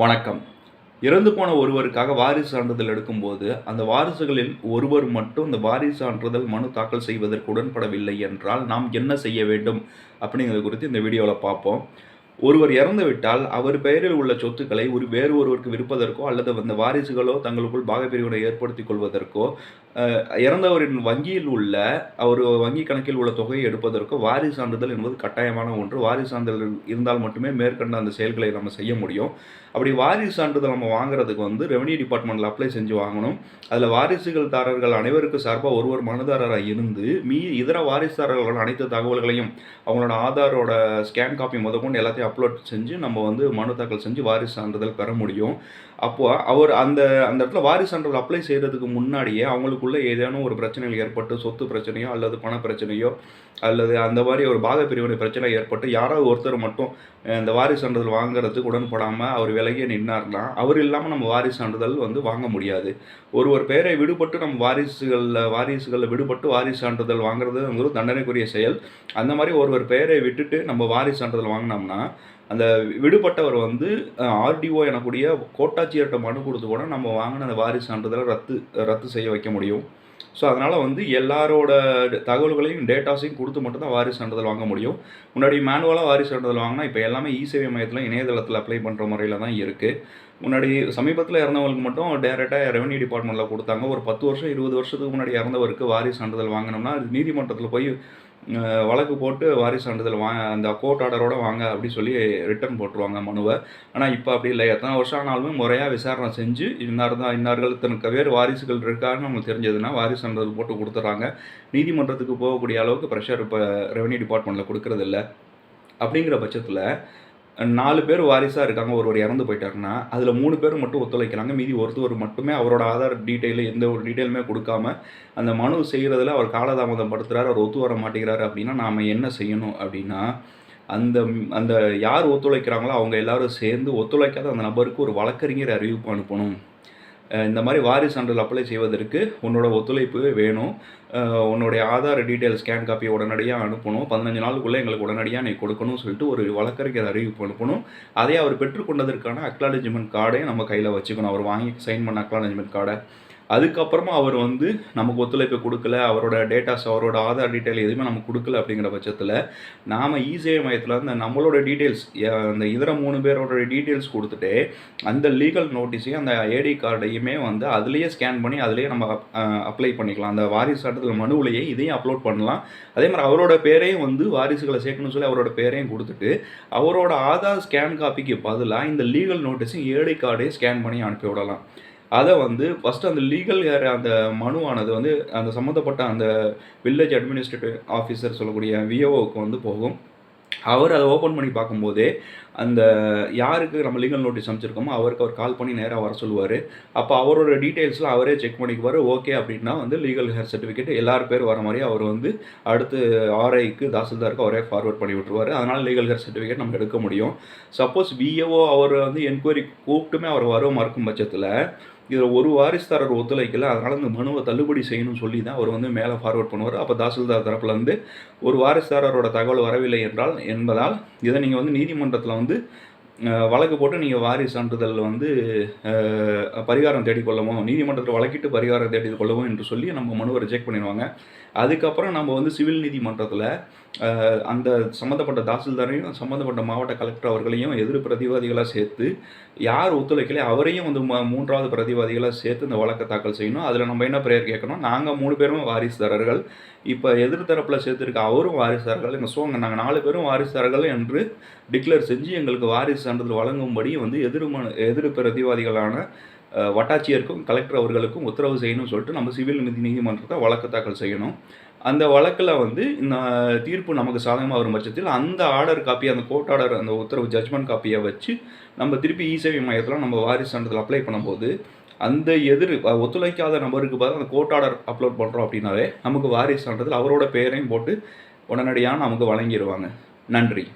வணக்கம். இறந்து போன ஒருவருக்காக வாரிசு சான்றிதழ் எடுக்கும்போது அந்த வாரிசுகளில் ஒருவர் மட்டும் இந்த வாரிசு சான்றிதழ் மனு தாக்கல் செய்வதற்கு உடன்படவில்லை என்றால் நாம் என்ன செய்ய வேண்டும்? அப்படிங்கிறது குறித்து இந்த வீடியோவில் பார்ப்போம். ஒருவர் இறந்துவிட்டால் அவர் பெயரில் உள்ள சொத்துக்களை ஒரு வேறு ஒருவருக்கு விற்பதற்கோ அல்லது அந்த வாரிசுகளோ தங்களுக்குள் பாகப்பிரிவினை ஏற்படுத்திக் கொள்வதற்கோ இறந்தவரின் வங்கியில் உள்ள அவர் வங்கி கணக்கில் உள்ள தொகையை எடுப்பதற்கோ வாரிசு சான்றிதழ் என்பது கட்டாயமான ஒன்று. வாரிசு சான்றிதழ் இருந்தால் மட்டுமே மேற்கண்ட அந்த செயல்களை நம்ம செய்ய முடியும். அப்படி வாரிசு சான்றிதழ் நம்ம வாங்குறதுக்கு வந்து ரெவன்யூ டிபார்ட்மெண்ட்டில் அப்ளை செஞ்சு வாங்கணும். அதில் வாரிசுகள் தாரர்கள் அனைவருக்கும் சார்பாக ஒருவர் மனுதாரராக இருந்து மீ இதர வாரிசுதாரர்கள் அனைத்து தகவல்களையும் அவங்களோட ஆதாரோட ஸ்கேன் காப்பி முதற்கொண்டு எல்லாத்தையும் அப்லோட் செஞ்சு நம்ம வந்து மனு தாக்கல் செஞ்சு வாரிசு சான்றிதழ் பெற முடியும். அப்போ அவர் அந்த அந்த இடத்துல வாரிசு சான்றிதழ் அப்ளை செய்கிறதுக்கு முன்னாடியே அவங்களுக்குள்ள ஏதேனும் ஒரு பிரச்சனைகள் ஏற்பட்டு சொத்து பிரச்சனையோ அல்லது பண பிரச்சனையோ அல்லது அந்த மாதிரி ஒரு பாக பிரிவினை பிரச்சனை ஏற்பட்டு யாராவது ஒருத்தர் மட்டும் இந்த வாரிசு சான்றிதழ் வாங்குறதுக்கு உடன்படாமல் அவர் விலகியே நின்னார்னா அவர் இல்லாமல் நம்ம வாரிசு சான்றிதழ் வந்து வாங்க முடியாது. ஒருவர் பெயரை விடுபட்டு நம்ம வாரிசுகளில் வாரிசுகளில் விடுபட்டு வாரிசு சான்றிதழ் வாங்குறது தண்டனைக்குரிய செயல். அந்த மாதிரி ஒருவர் பெயரை விட்டுட்டு நம்ம வாரிசு சான்றிதழ் வாங்கினோம்னா அந்த விடுபட்டவர் வந்து ஆர்டிஓ எனக்கூடிய கோட்டாட்சியர்கிட்ட மனு கொடுத்து கூட நம்ம வாங்கின அந்த வாரிசு சான்றிதழை ரத்து ரத்து செய்ய வைக்க முடியும். ஸோ அதனால் வந்து எல்லாரோட தகவல்களையும் டேட்டாஸையும் கொடுத்து மட்டும்தான் வாரிசு சான்றிதழ் வாங்க முடியும். முன்னாடி மேனுவலாக வாரிசு சான்றிதழ் வாங்கினா இப்போ எல்லாமே இ சேவை மையத்தில் இணையதளத்தில் அப்ளை பண்ணுற முறையில் தான் இருக்குது முன்னாடி சமீபத்தில் இறந்தவங்களுக்கு மட்டும் டேரெக்டாக ரெவன்யூ டிபார்ட்மெண்ட்டில் கொடுத்தாங்க. ஒரு பத்து வருஷம் இருபது வருஷத்துக்கு முன்னாடி இறந்தவருக்கு வாரிசு சான்றிதழ் வாங்கினோம்னா அது நீதிமன்றத்தில் போய் வழக்கு போட்டு வாரிசு சான்றிதழ் வா அந்த கோர்ட் ஆர்டரோட வாங்க அப்படின்னு சொல்லி ரிட்டர்ன் போட்டுருவாங்க மனுவை. ஆனால் இப்போ அப்படி இல்லை. எத்தனை வருஷம் ஆனாலுமே முறையாக விசாரணை செஞ்சு இன்னார் தான் இன்னார்கள் தனக்கு வேறு வாரிசுகள் இருக்கான்னு நமக்கு தெரிஞ்சதுன்னா வாரிசு சான்றிதழ் போட்டு கொடுத்துட்றாங்க. நீதிமன்றத்துக்கு போகக்கூடிய அளவுக்கு ப்ரெஷர் இப்போ ரெவன்யூ டிபார்ட்மெண்ட்டில் கொடுக்கறதில்ல. அப்படிங்கிற பட்சத்தில் நாலு பேர் வாரிசாக இருக்காங்க. ஒருவர் இறந்து போயிட்டாருன்னா அதில் மூணு பேர் மட்டும் ஒத்துழைக்கிறாங்க. மீதி ஒருத்தர் மட்டுமே அவரோட ஆதார் டீட்டெயில் எந்த ஒரு டீட்டெயிலுமே கொடுக்காம அந்த மனு செய்கிறதுல அவர் காலதாமதம் படுத்துறாரு அவர் ஒத்து வர மாட்டேங்கிறாரு அப்படின்னா நாம் என்ன செய்யணும் அப்படின்னா அந்த அந்த யார் ஒத்துழைக்கிறாங்களோ அவங்க எல்லாரும் சேர்ந்து ஒத்துழைக்காத அந்த நபருக்கு ஒரு வழக்கறிஞர் அறிவிப்பு அனுப்பணும். இந்த மாதிரி வாரிசு சான்றிதழ் அப்ளை செய்வதற்கு உன்னோட ஒத்துழைப்பு வேணும். உன்னுடைய ஆதார் டீட்டெயில் ஸ்கேன் காப்பியை உடனடியாக அனுப்பணும். பதினஞ்சு நாளுக்குள்ளே எங்களுக்கு உடனடியாக நீ கொடுக்கணும்னு சொல்லிட்டு ஒரு வழக்கறிஞர் அறிவிப்பு அனுப்பணும். அதே அவர் பெற்றுக்கொண்டதற்கான அக்னாலஜ்மெண்ட் கார்டையும் நம்ம கையில் வச்சுக்கணும். அவர் வாங்கி சைன் பண்ண அக்னாலஜ்மெண்ட் கார்டை அதுக்கப்புறமா அவர் வந்து நமக்கு ஒத்துழைப்பு கொடுக்கல அவரோட டேட்டாஸ் அவரோட ஆதார் டீட்டெயில் எதுவுமே நமக்கு கொடுக்கல அப்படிங்கிற பட்சத்தில் நாம் இசேவை மையத்தில் அந்த நம்மளோட டீட்டெயில்ஸ் அந்த இதர மூணு பேரோட டீட்டெயில்ஸ் கொடுத்துட்டு அந்த லீகல் நோட்டீஸையும் அந்த ஏடி கார்டையுமே வந்து அதுலேயே ஸ்கேன் பண்ணி அதுலேயே நம்ம அப்ளை பண்ணிக்கலாம். அந்த வாரிசு சட்டத்தில் மனுவிலேயே இதையும் அப்லோட் பண்ணலாம். அதே மாதிரி அவரோட பேரையும் வந்து வாரிசுகளை சேர்க்கணும்னு சொல்லி அவரோட பேரையும் கொடுத்துட்டு அவரோட ஆதார் ஸ்கேன் காப்பிக்கு பதிலாக இந்த லீகல் நோட்டீஸையும் ஏடி கார்டையும் ஸ்கேன் பண்ணி அனுப்பி விடலாம். அதை வந்து ஃபஸ்ட்டு அந்த லீகல் அந்த மனுவானது வந்து அந்த சம்மந்தப்பட்ட அந்த வில்லேஜ் அட்மினிஸ்ட்ரேட்டிவ் ஆஃபீஸர் சொல்லக்கூடிய விஓவுக்கு வந்து போகும். அவர் அதை ஓப்பன் பண்ணி பார்க்கும்போதே அந்த யாருக்கு நம்ம லீகல் நோட்டீஸ் அமைச்சிருக்கோமோ அவருக்கு அவர் கால் பண்ணி நேராக வர சொல்லுவார். அப்போ அவரோட டீட்டெயில்ஸ்லாம் அவரே செக் பண்ணிக்குவார். ஓகே அப்படின்னா வந்து லீகல் ஹேர் சர்டிஃபிகேட் எல்லார் பேர் வர மாதிரி அவர் வந்து அடுத்து ஆர்ஐக்கு தாசில்தாருக்கு அவரே ஃபார்வர்ட் பண்ணி விட்டுருவார். அதனால் லீகல் ஹேர் சர்டிஃபிகேட் நம்ம எடுக்க முடியும். சப்போஸ் விஏஓ அவர் வந்து என்கொயரி கூப்பிட்டுமே அவர் வர மறுக்கும் பட்சத்தில் இதில் ஒரு வாரிசுதாரர் ஒத்துழைக்கல அதனால் இந்த மனுவை தள்ளுபடி செய்யணும்னு சொல்லி தான் அவர் வந்து மேலே ஃபார்வர்ட் பண்ணுவார். அப்போ தாசில்தார் தரப்புலேருந்து ஒரு வாரிசுதாரரோட தகவல் வரவில்லை என்றால் என்பதால் இதை நீங்கள் வந்து நீதிமன்றத்தில் வந்து tamamlandı. வழக்கு போட்டு நீங்கள் வாரிசு சான்றிதழ் வந்து பரிகாரம் தேடிக்கொள்ளவும் நீதிமன்றத்தில் வழக்கிட்டு பரிகாரம் தேடிக்கொள்ளவும் என்று சொல்லி நம்ம மனுவை ரிஜெக்ட் பண்ணிடுவாங்க. அதுக்கப்புறம் நம்ம வந்து சிவில் நீதிமன்றத்தில் அந்த சம்மந்தப்பட்ட தாசில்தாரையும் சம்மந்தப்பட்ட மாவட்ட கலெக்டர் அவர்களையும் எதிர் பிரதிவாதிகளாக சேர்த்து யார் ஒத்துழைக்கலையோ அவரையும் வந்து மூன்றாவது பிரதிவாதிகளாக சேர்த்து இந்த வழக்கை தாக்கல் செய்யணும். அதில் நம்ம என்ன பிரேயர் கேட்கணும்? நாங்கள் மூணு பேரும் வாரிசுதாரர்கள். இப்போ எதிர்த்தரப்பில் சேர்த்துருக்க அவரும் வாரிசுதாரர்கள். எங்கள் சோங்க நாங்கள் நாலு பேரும் வாரிசுதாரர்கள் என்று டிக்ளேர் செஞ்சு எங்களுக்கு வாரிசு சான்றிதழ் வழங்கும்படி வந்து எதிர்மனு எதிர் பிரதிவாதிகளான வட்டாட்சியருக்கும் கலெக்டர் அவர்களுக்கும் உத்தரவு செய்யணும்னு சொல்லிட்டு நம்ம சிவில் நீதி நீதிமன்றத்தை வழக்கு தாக்கல் செய்யணும். அந்த வழக்கில் வந்து இந்த தீர்ப்பு நமக்கு சாதகமாக வரும் பட்சத்தில் அந்த ஆர்டர் காப்பி அந்த கோர்ட் ஆர்டர் அந்த உத்தரவு ஜட்ஜ்மெண்ட் காப்பியை வச்சு நம்ம திருப்பி இ சேவை மையத்தில் நம்ம வாரிசு சான்றிதழ் அப்ளை பண்ணும்போது அந்த எதிர் ஒத்துழைக்காத நபருக்கு பதில் அந்த கோர்ட் ஆர்டர் அப்லோட் பண்ணுறோம் அப்படின்னாலே நமக்கு வாரிசு சான்றிதழ் அவரோட பேரையும் போட்டு உடனடியாக நமக்கு வழங்கிடுவாங்க நன்றி.